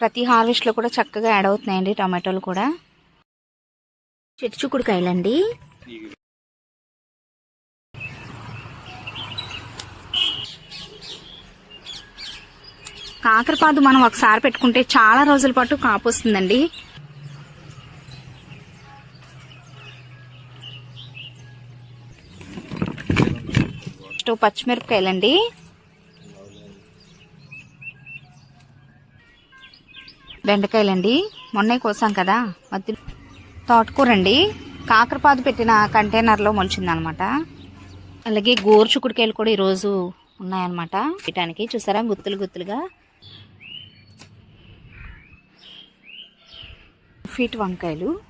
ప్రతి హార్వెస్ట్లో కూడా చక్కగా యాడ్ అవుతున్నాయండి టమాటోలు కూడా. చెట్టు చిక్కుడుకాయలండి కాకరపాదు మనం ఒకసారి పెట్టుకుంటే చాలా రోజుల పాటు కాపు వస్తుందండి. పచ్చిమిరపకాయలండి. బెండకాయలండి. మొన్నే కోసాం కదా. మధ్య తోటకూర అండి కాకరపాదు పెట్టిన కంటైనర్లో మొలిచిందనమాట. అలాగే గోరుచుకుడికాయలు కూడా ఈరోజు ఉన్నాయన్నమాట. పెట్టడానికి చూసారా? గుత్తులు గుత్తులుగా. ఫీట్ వంకాయలు.